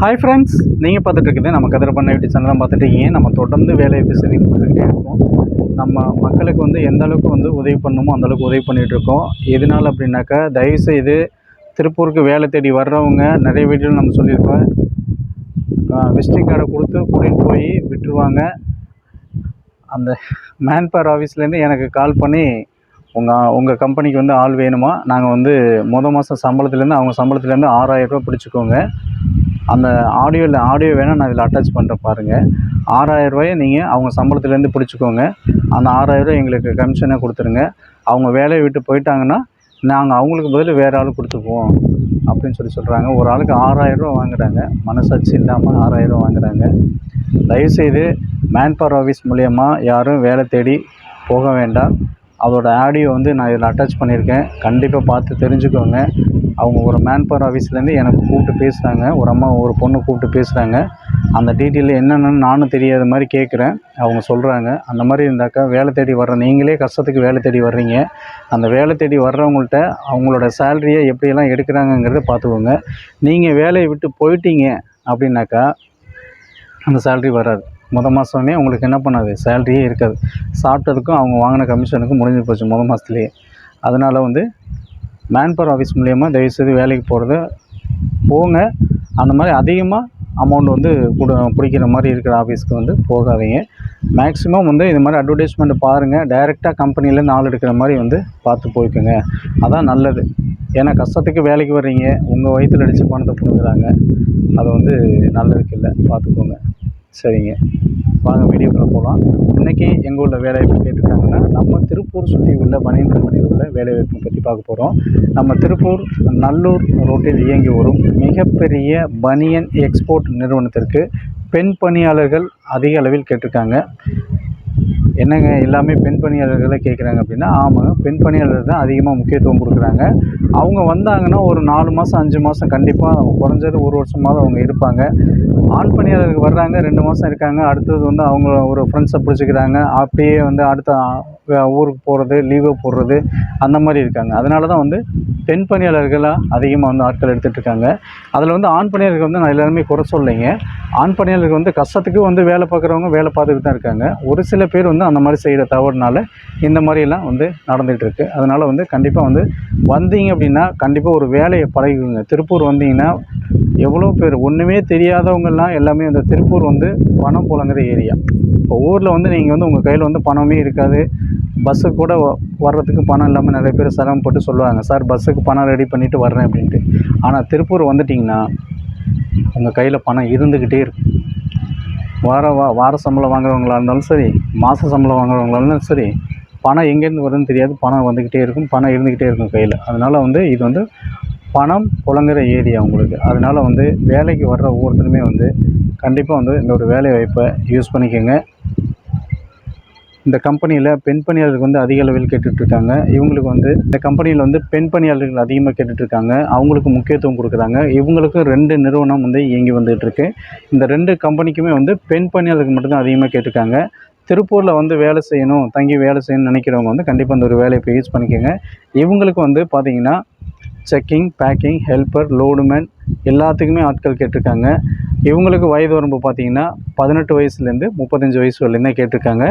Hi friends நீங்கள் பார்த்துட்டு இருக்குது நம்ம கதிர பண்ண யூடியூப் சேனல் தான் பார்த்துட்டு இருக்கீங்க. நம்ம தொடர்ந்து வேலை செய்தி கொடுத்துக்கிட்டே இருக்கோம்? நம்ம மக்களுக்கு வந்து எந்த அளவுக்கு வந்து உதவி பண்ணணுமோ அந்தளவுக்கு உதவி பண்ணிகிட்ருக்கோம் எதனால் அப்படின்னாக்கா தயவுசெய்து திருப்பூருக்கு வேலை தேடி வர்றவங்க நிறைய வீடியோவில் நம்ம சொல்லியிருக்கோம் விசிட்டிங் கார்டை கொடுத்து கூட்டிகிட்டு போய் விட்டுருவாங்க. அந்த மேன் பவர் ஆஃபீஸ்லேருந்து எனக்கு கால் பண்ணி உங்கள் உங்கள் கம்பெனிக்கு வந்து ஆள் வேணுமா? நாங்கள் வந்து மொதல் மாதம் சம்பளத்துலேருந்து அவங்க சம்பளத்துலேருந்து ஆறாயிரரூபா பிடிச்சிக்கோங்க. அந்த ஆடியோவில் ஆடியோ வேணால் நான் இதில் அட்டாச் பண்ணுறேன் பாருங்கள் ஆறாயிரரூவாயை நீங்கள் அவங்க சம்பளத்துலேருந்து பிடிச்சிக்கோங்க. அந்த ஆறாயிரரூவா எங்களுக்கு கமிஷனாக கொடுத்துருங்க. அவங்க வேலையை விட்டு போயிட்டாங்கன்னா நாங்கள் அவங்களுக்கு பதில் வேறு ஆள் கொடுத்துக்குவோம். அப்படின்னு சொல்லி சொல்கிறாங்க ஒரு ஆளுக்கு ஆறாயிரரூவா வாங்குறாங்க. மனசாட்சி இல்லாமல் ஆறாயிரரூவா வாங்குறாங்க. தயவுசெய்து மேன்பவர் ஆஃபீஸ் மூலயமா யாரும் வேலை தேடி போக வேண்டாம். அதோட ஆடியோ வந்து நான் இதில் அட்டாச் பண்ணியிருக்கேன். கண்டிப்பாக பார்த்து தெரிஞ்சுக்கோங்க. அவங்க ஒரு மேன் பவர் ஆஃபீஸ்லேருந்து எனக்கு கூப்பிட்டு பேசுகிறாங்க ஒரு அம்மா ஒரு பொண்ணு கூப்பிட்டு பேசுகிறாங்க அந்த டீட்டெயில் என்னென்னு நானும் தெரியாத மாதிரி கேட்குறேன். அவங்க சொல்கிறாங்க அந்த மாதிரி இருந்தாக்கா வேலை தேடி வர்ற நீங்களே கஷ்டத்துக்கு வேலை தேடி வர்றீங்க. அந்த வேலை தேடி வர்றவங்கள்ட்ட அவங்களோட சேலரியை எப்படியெல்லாம் எடுக்கிறாங்கங்கிறத பார்த்துக்கோங்க. நீங்கள் வேலையை விட்டு போயிட்டீங்க அப்படின்னாக்கா அந்த சேலரி வராது. முத மாதமே உங்களுக்கு என்ன பண்ணாது? சேலரியே இருக்காது. சாப்பிட்டதுக்கும் அவங்க வாங்கின கமிஷனுக்கும் முடிஞ்சு போச்சு முத மாதத்துலேயே அதனால் வந்து மேன்பவர் ஆஃபீஸ் மூலியமாக தயவுசெய்து வேலைக்கு போகிறது போங்க. அந்த மாதிரி அதிகமாக அமௌண்ட் வந்து கொடு பிடிக்கிற மாதிரி இருக்கிற ஆஃபீஸ்க்கு வந்து போகாதீங்க. மேக்ஸிமம் வந்து இது மாதிரி அட்வர்டைஸ்மெண்ட் பாருங்கள் டைரெக்டாக கம்பெனிலேருந்து ஆள் எடுக்கிற மாதிரி வந்து பார்த்து போய்க்குங்க. அதான் நல்லது. ஏன்னா கஷ்டத்துக்கு வேலைக்கு வர்றீங்க. உங்கள் வயிற்றில் அடித்து பணத்தை பிடுங்குறாங்க. அது வந்து நல்லதுக்கு இல்லை. பார்த்துக்கோங்க. சரிங்க. வாங்க வீடியோக்குள்ளே போகலாம் இன்றைக்கி எங்கள் ஊரில் வேலைவாய்ப்பு கேட்டிருக்காங்கன்னா நம்ம திருப்பூர் சுற்றி உள்ள பனியன் கம்பெனியில் உள்ள பற்றி பார்க்க போகிறோம் நம்ம திருப்பூர் நல்லூர் ரோட்டில் இயங்கி வரும் மிகப்பெரிய பனியன் எக்ஸ்போர்ட் நிறுவனத்திற்கு பெண் பணியாளர்கள் அதிக அளவில் கேட்டிருக்காங்க. என்னங்க எல்லாமே பெண் பணியாளர்களை கேட்குறாங்க அப்படின்னா ஆமாங்க பெண் பணியாளர் தான் அதிகமாக முக்கியத்துவம் கொடுக்குறாங்க. அவங்க வந்தாங்கன்னா ஒரு நாலு மாதம் அஞ்சு மாதம் கண்டிப்பாக குறைஞ்சது ஒரு வருஷமாவது அவங்க இருப்பாங்க. ஆண் பணியாளருக்கு வர்றாங்க ரெண்டு மாதம் இருக்காங்க அடுத்தது வந்து அவங்க ஒரு ஃப்ரெண்ட்ஸை பிடிச்சிக்கிறாங்க அப்படியே வந்து அடுத்த ஊருக்கு போகிறது லீவு போடுறது அந்த மாதிரி இருக்காங்க. அதனால தான் வந்து பெண் பணியாளர்களாக அதிகமாக வந்து ஆட்கள் எடுத்துகிட்டு இருக்காங்க அதில் வந்து ஆண் பணியாளர்கள் வந்து நான் எல்லாருமே குறை சொல்லைங்க ஆண் பணியாளர்கள் வந்து கஷ்டத்துக்கு வந்து வேலை பார்க்குறவங்க வேலை பார்த்துட்டு தான் இருக்காங்க. ஒரு சில பேர் வந்து அந்த மாதிரி செய்கிற தவறுனால இந்த மாதிரியெல்லாம் வந்து நடந்துகிட்ருக்கு அதனால் வந்து கண்டிப்பாக வந்து வந்தீங்க அப்படின்னா கண்டிப்பாக ஒரு வேலையை பழகிக்கோங்க. திருப்பூர் வந்தீங்கன்னா எவ்வளோ பேர் ஒன்றுமே தெரியாதவங்கெல்லாம் எல்லாமே அந்த திருப்பூர் வந்து பணம் புழங்குற ஏரியா. இப்போ ஊரில் வந்து நீங்கள் வந்து உங்கள் கையில் வந்து பணமே இருக்காது. பஸ்ஸு கூட வ- வர்றதுக்கு பணம் இல்லாமல் நிறைய பேர் சிரமப்பட்டு சொல்லுவாங்க. சார் பஸ்ஸுக்கு பணம் ரெடி பண்ணிவிட்டு வர்றேன் அப்படின்ட்டு. ஆனால் திருப்பூர் வந்துட்டிங்கன்னா உங்கள் கையில் பணம் இருந்துக்கிட்டே இருக்கும். வார வா வார சம்பளம் வாங்குறவங்களா இருந்தாலும் சரி மாத சம்பளம் வாங்குறவங்களா இருந்தாலும் சரி பணம் எங்கேருந்து வருதுன்னு தெரியாது. பணம் வந்துக்கிட்டே இருக்கும் பணம் இருந்துக்கிட்டே இருக்கும் கையில். அதனால் வந்து இது வந்து பணம் புழங்குற ஏரியா உங்களுக்கு. அதனால் வந்து வேலைக்கு வர்ற ஒவ்வொருத்தருமே வந்து கண்டிப்பாக வந்து இந்த ஒரு வேலை வாய்ப்பை யூஸ் பண்ணிக்கோங்க. இந்த கம்பெனியில் பெண் பணியாளருக்கு வந்து அதிக அளவில் கேட்டுட்ருக்காங்க. இவங்களுக்கு வந்து இந்த கம்பெனியில் வந்து பெண் பணியாளர்கள் அதிகமாக கேட்டுட்ருக்காங்க. அவங்களுக்கு முக்கியத்துவம் கொடுக்குறாங்க. இவங்களுக்கும் ரெண்டு நிறுவனம் வந்து இயங்கி வந்துகிட்ருக்கு இந்த ரெண்டு கம்பெனிக்குமே வந்து பெண் பணியாளருக்கு மட்டும்தான் அதிகமாக கேட்டிருக்காங்க திருப்பூரில் வந்து வேலை செய்யணும் தங்கி வேலை செய்யணும்னு நினைக்கிறவங்க வந்து கண்டிப்பாக இந்த ஒரு வேலையை இப்போ யூஸ் பண்ணிக்கோங்க. இவங்களுக்கு வந்து பார்த்தீங்கன்னா செக்கிங் பேக்கிங் ஹெல்ப்பர் லோடுமேன் எல்லாத்துக்குமே ஆட்கள் கேட்டிருக்காங்க. இவங்களுக்கு வயது வரம்பு பார்த்தீங்கன்னா பதினெட்டு வயசுலேருந்து முப்பத்தஞ்சு வயசு வரலேருந்தே கேட்டிருக்காங்க.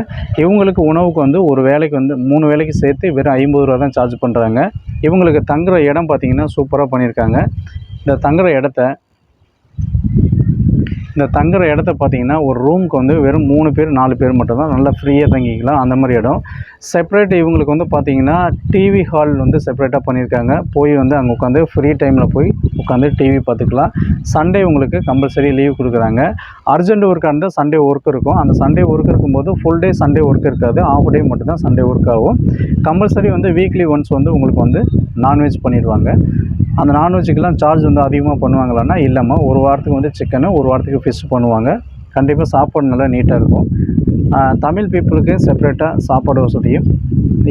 இவங்களுக்கு உணவுக்கு வந்து ஒரு வேலைக்கு வந்து மூணு வேலைக்கு சேர்த்து வெறும் ஐம்பது ரூபா தான் சார்ஜ் பண்ணுறாங்க இவங்களுக்கு தங்குற இடம் பார்த்தீங்கன்னா சூப்பராக பண்ணியிருக்காங்க. இந்த தங்குற இடத்த இந்த தங்குற இடத்த பார்த்தீங்கன்னா ஒரு ரூமுக்கு வந்து வெறும் மூணு பேர் நாலு பேர் மட்டும்தான் நல்லா ஃப்ரீயாக தங்கிக்கலாம். அந்த மாதிரி இடம். செப்பரேட் இவங்களுக்கு வந்து பார்த்தீங்கன்னா டிவி ஹால் வந்து செப்பரேட்டாக பண்ணியிருக்காங்க. போய் வந்து அங்கே உட்காந்து ஃப்ரீ டைமில் போய் உட்காந்து டிவி பார்த்துக்கலாம். சண்டே உங்களுக்கு கம்பல்சரி லீவ் கொடுக்குறாங்க. அர்ஜென்ட் ஒர்க்காக இருந்தால் சண்டே ஒர்க் இருக்கும். அந்த சண்டே ஒர்க் இருக்கும்போது ஃபுல் டே சண்டே ஒர்க் இருக்காது. ஆஃப் டே மட்டும்தான் சண்டே ஒர்க் ஆகும். கம்பல்சரி வந்து வீக்லி ஒன்ஸ் வந்து உங்களுக்கு வந்து நான்வெஜ் பண்ணிடுவாங்க. அந்த நான்வெஜ்ஜுக்கெல்லாம் சார்ஜ் வந்து அதிகமாக பண்ணுவாங்களான்னா இல்லைம்மா. ஒரு வாரத்துக்கு வந்து சிக்கனு ஒரு வாரத்துக்கு ஃபிஷ் பண்ணுவாங்க. கண்டிப்பாக சாப்பாடு நல்லா நீட்டாக இருக்கும். தமிழ் பீப்புளுக்கு செப்பரேட்டாக சாப்பாடு வசதியும்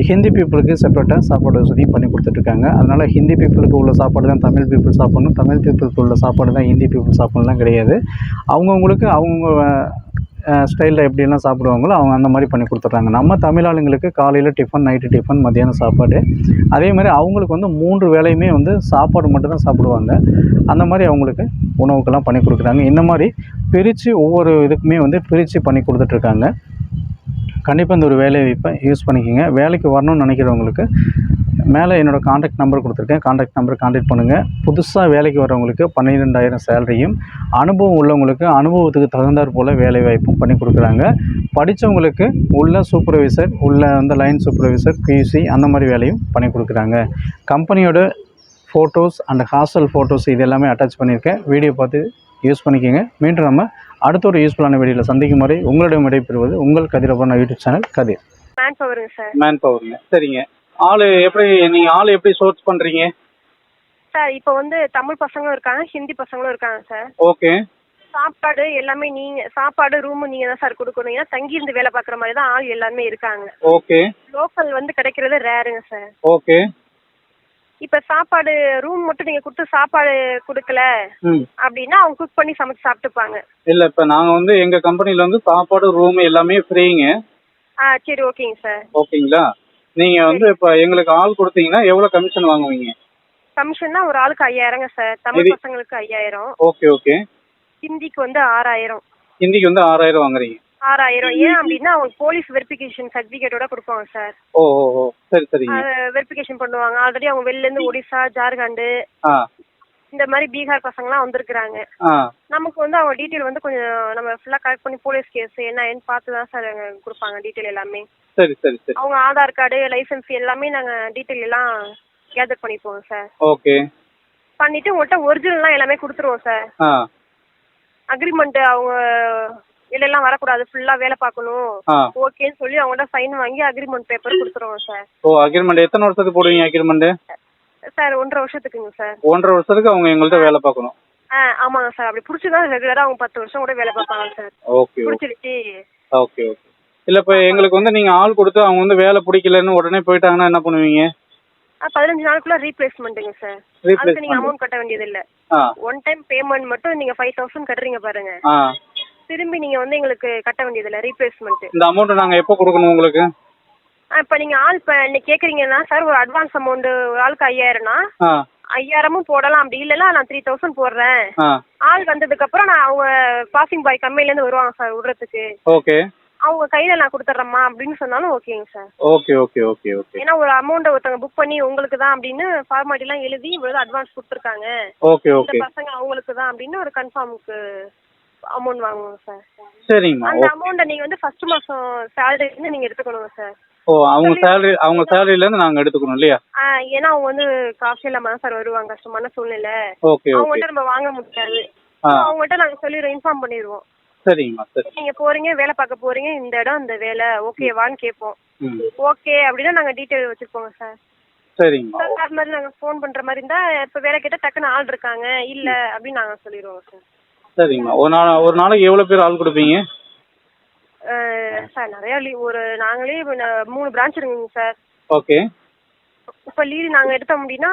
ஹிந்தி பீப்புளுக்கு செப்பரேட்டாக சாப்பாடு வசதியும் பண்ணி கொடுத்துட்ருக்காங்க. அதனால் ஹிந்தி பீப்புளுக்கு உள்ள சாப்பாடு தான் தமிழ் பீப்புள் சாப்பிடணும். தமிழ் பீப்புளுக்கு உள்ள சாப்பாடு தான் ஹிந்தி பீப்புள் சாப்பிடணும்லாம் கிடையாது. அவங்கவுங்களுக்கு அவங்கவுங்க ஸ்டைலில் எப்படிலாம் சாப்பிடுவாங்களோ அவங்க அந்த மாதிரி பண்ணி கொடுத்துட்றாங்க. நம்ம தமிழ் ஆளுங்களுக்கு காலையில் டிஃபன் நைட்டு டிஃபன் மதியானம் சாப்பாடு. அதே மாதிரி அவங்களுக்கு வந்து மூன்று வேலையுமே வந்து சாப்பாடு மட்டும்தான் சாப்பிடுவாங்க. அந்த மாதிரி அவங்களுக்கு உணவுக்கெல்லாம் பண்ணி கொடுக்குறாங்க. இந்த மாதிரி பிரித்து ஒவ்வொரு இதுக்குமே வந்து பிரித்து பண்ணி கொடுத்துட்ருக்காங்க. கண்டிப்பாக இந்த ஒரு வேலை வாய்ப்பை யூஸ் பண்ணிக்கோங்க. வேலைக்கு வரணும்னு நினைக்கிறவங்களுக்கு மேலே என்னோடய காண்டாக்ட் நம்பர் கொடுத்துருக்கேன். காண்டாக்ட் நம்பர் காண்டாக்ட் பண்ணுங்கள் புதுசாக வேலைக்கு வரவங்களுக்கு பன்னிரெண்டாயிரம் சேலரியும் அனுபவம் உள்ளவங்களுக்கு அனுபவத்துக்கு தகுந்தாற் போல் வேலை வாய்ப்பும் பண்ணி கொடுக்குறாங்க. படித்தவங்களுக்கு உள்ள சூப்பர்வைசர் உள்ள வந்து லைன் சூப்பர்வைசர் பியூசி அந்த மாதிரி வேலையும் பண்ணி கொடுக்குறாங்க. கம்பெனியோட ஃபோட்டோஸ் அண்ட் ஹாஸ்டல் ஃபோட்டோஸ் இது எல்லாமே அட்டாச் பண்ணியிருக்கேன். வீடியோ பார்த்து யூஸ் பண்ணிக்கோங்க. மீண்டும் நம்ம அடுத்த ஒரு யூஸ்ஃபுல்லான வீடியோவில் சந்திக்கும் வரை உங்களிடம் விடைபெறுவது உங்கள் கதிரப்பண்ண யூடியூப் சேனல் கதிர். மேன் பவருங்க சார் மேன் பவருங்க சரிங்க. ஆள் எப்படி நீங்கள் ஆள் எப்படி சோர்ஸ் பண்ணுறீங்க சார் இப்போ வந்து தமிழ் பசங்களும் இருக்காங்க ஹிந்தி பசங்களும் இருக்காங்க சார். ஓகே. சாப்பாடு எல்லாமே நீங்க சாப்பாடு ரூமு நீங்க தான் சார் கொடுக்கணும். ஏன்னா தங்கி இருந்து வேலை பார்க்குற மாதிரி தான் ஆள் எல்லாமே இருக்காங்க. ஓகே. லோக்கல் வந்து கிடைக்கிறது ரேருங்க சார். ஓகே. இப்போ சாப்பாடு ரூம் மட்டும் நீங்க கொடுத்து சாப்பாடு கொடுக்கல அப்படின்னா அவங்க குக் பண்ணி சமைச்சு சாப்பிட்டுப்பாங்க. இல்லை இப்போ நாங்கள் வந்து எங்கள் கம்பெனியில் வந்து சாப்பாடு ரூம் எல்லாமே ஃப்ரீங்க ஆ சரி ஓகேங்க சார். ஓகேங்களா? நீங்கள் வந்து இப்போ எங்களுக்கு ஆள் கொடுத்தீங்கன்னா எவ்வளோ கமிஷன் வாங்குவீங்க? கமிஷன்னா ஒரு ஆளுக்கு ஐயாயிரங்க சார். தமிழ் இது- பசங்களுக்கு ஐயாயிரம். Okay okay. ஹிந்திக்கு வந்து ஆறாயிரம். ஹிந்திக்கு வந்து ஆறாயிரம் வாங்குறீங்க? ஆறாயிரம். ஏன் அப்படின்னா அவங்க போலீஸ் வெரிஃபிகேஷன் சர்டிஃபிகேட்டோட கொடுப்பாங்க சார். ஓ ஓ ஓ. சரி சரிங்க. வெரிஃபிகேஷன் பண்ணுவாங்க. ஆல்ரெடி அவங்க வெளில இருந்து ஒடிசா ஜார்க்கண்டு ஆ. இந்த மாதிரி பீகார் பசங்கலாம் வந்திருக்கிறாங்க. ஆ. நமக்கு வந்து அவங்க டீட்டெயில் வந்து கொஞ்சம் நம்ம ஃபுல்லாக கலெக்ட் பண்ணி போலீஸ் கேஸ் என்ன ஏன்னு பார்த்து தான் சார் கொடுப்பாங்க டீட்டெயில் எல்லாமே. சரி சரி சரி. அவங்க ஆதார் கார்டு லைசென்ஸ் எல்லாமே நாங்கள் டீட்டெயில் எல்லாம் கேதர் பண்ணிப்போம் சார் ஓகே பண்ணிட்டு உங்கள்கிட்ட ஒரிஜினல்லாம் எல்லாமே கொடுத்துருவோம் சார் அக்ரிமெண்ட் அவங்க வெளிலலாம் வரக்கூடாது ஃபுல்லாக வேலை பார்க்கணும். ஓகேன்னு சொல்லி அவங்கள்ட்ட சைன் வாங்கி அக்ரிமெண்ட் பேப்பர் கொடுத்துருவோம் சார் ஓ அக்ரிமெண்ட் எத்தனை வருஷத்துக்கு போடுவீங்க அக்ரிமெண்ட்டு சார் ஒன்றரை வருஷத்துக்குங்க சார். ஒன்றரை வருஷத்துக்கு அவங்க எங்கள்கிட்ட வேலை பார்க்கணும். ஆ ஆமாங்க சார். அப்படி பிடிச்சிதான் ரெகுலராக அவங்க பத்து வருஷம் கூட வேலை பார்ப்பாங்க சார். ஓகே பிடிச்சிருச்சு. Okay okay. இல்லை இப்போ எங்களுக்கு வந்து நீங்கள் ஆள் கொடுத்து அவங்க வந்து வேலை பிடிக்கலன்னு உடனே போயிட்டாங்கன்னா என்ன பண்ணுவீங்க? பதினஞ்சு நாளுக்குள்ள ரீப்ளேஸ்மெண்ட்டுங்க சார். அதுக்கு நீங்கள் அமௌண்ட் கட்ட வேண்டியது இல்லை ஒன் டைம் பேமெண்ட் மட்டும் நீங்கள் ஃபைவ் தௌசண்ட் கட்டுறீங்க பாருங்க. திரும்பி நீங்கள் வந்து எங்களுக்கு கட்ட வேண்டியது இல்லை ரீப்ளேஸ்மெண்ட்டு இந்த அமௌண்ட்டை நாங்கள் எப்போ கொடுக்கணும் உங்களுக்கு? ஆ இப்போ நீங்கள் ஆள் இப்போ இன்னைக்கு கேட்குறீங்கன்னா சார் ஒரு அட்வான்ஸ் அமௌண்ட் ஒரு ஆளுக்கு ஐயாயிரம்னா ஐயாயிரமும் போடலாம் அப்படி. இல்லைன்னா நான் த்ரீ தௌசண்ட் போடுறேன். ஆள் வந்ததுக்கப்புறம் நான் அவங்க பாசிங் பாய் கம்பெனிலேருந்து வருவாங்க சார் விடுறதுக்கு. ஓகே. அவங்க கையில் நான் கொடுத்துட்றேம்மா அப்படின்னு சொன்னாலும் ஓகேங்க sir okay okay okay okay. ஏன்னா ஒரு அமௌண்ட்டை ஒருத்தவங்க புக் பண்ணி உங்களுக்கு தான் அப்படின்னு ஃபார்மாலிட்டிலாம் எழுதி இவ்வளோ அட்வான்ஸ் கொடுத்துருக்காங்க. Okay okay. பசங்க அவங்களுக்கு தான் அப்படின்னு ஒரு கன்ஃபார்முக்கு அமௌண்ட் வாங்குவோம் சார் சரிங்கம்மா அந்த அமௌண்ட்டை நீங்கள் வந்து ஃபர்ஸ்ட் மாதம் சேலரி இருந்து நீங்கள் எடுத்துக்கணுங்க சார் ஓ அவங்க சேலரி அவங்க சேலரியிலேருந்து நாங்கள் எடுத்துக்கணும் இல்லையா? ஏன்னா அவங்க வந்து காசு இல்லாம தான் சார் வருவாங்க கஷ்டமான சூழ்நிலை. ஓகே அவங்கள்ட்ட நம்ம வாங்க முடியாது. ஆ. அவங்கள்ட்ட நாங்கள் சொல்லிடுவோம் இன்ஃபார்ம் பண்ணிடுவோம். சரிங்கம்மா சரி. நீங்கள் போறீங்க வேலை பார்க்க போறீங்க இந்த இடம் இந்த வேலை ஓகேவான்னு கேட்போம். ஓகே அப்படின்னா நாங்கள் டீட்டெயில் வச்சுருப்போங்க சார். சரிங்கம்மா. சார் அது மாதிரி நாங்கள் ஃபோன் பண்ணுற மாதிரி இருந்தால் இப்போ வேலை கேட்டால் டக்குன்னு ஆள் இருக்காங்க இல்லை அப்படின்னு நாங்கள் சொல்லிடுவோம் சார். சரிங்கம்மா. ஒரு நாள் ஒரு நாளைக்கு எவ்வளோ பேர் ஆள் கொடுப்பீங்க? சார் நிறையா லீவ் ஒரு நாங்களே மூணு பிரான்ச் இருக்குங்க சார். ஓகே. இப்போ லீவு நாங்கள் எடுத்தோம் அப்படின்னா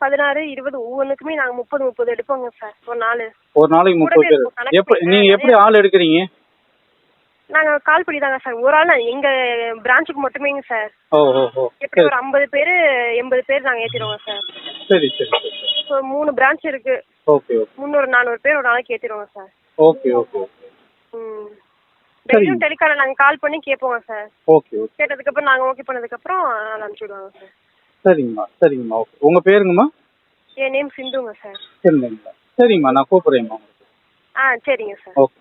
பதினாறு இருபது ஒவ்வொன்றுக்குமே நாங்கள் முப்பது முப்பது எடுப்போங்க சார் ஒரு நாள். ஒரு நாளைக்கு முப்பது பேர். இருக்கும், கணக்கு எப்போ பண்ணி. நீங்கள் எப்படி ஆள் எடுக்கிறீங்க? நாங்கள் கால் பண்ணி தாங்க சார் ஒரு ஆள் எங்கள் பிரான்ச்சுக்கு மட்டுமேங்க சார். ஓ ஓ ஓ. எப்படி ஒரு ஐம்பது பேர் எண்பது பேர் நாங்கள் ஏற்றிடுவோம் சார். சரி சரி ஸோ மூணு பிரான்ச் இருக்கு. ஓகே முந்நூறு நானூறு பேர் ஒரு நாளைக்கு ஏற்றிடுவோம் சார். Okay okay. ம். டெய்லியும் டெலிகாலில் நாங்கள் கால் பண்ணி கேட்போங்க சார் ஓகே ஓகே. கேட்டதுக்கப்புறம் நாங்கள் ஓகே பண்ணதுக்கப்புறம் ஆள் அனுப்பிச்சுடுவாங்க சார் சரிங்கம்மா சரிங்கம்மா ஓகே உங்கள் பேருங்கம்மா? என் நேம் சிந்துங்க சார் சரிங்கம்மா சரிங்கம்மா நான் உங்களுக்கு. ஆ சரிங்க சார் ஓகே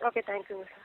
ஓகே தேங்க்யூங்க சார்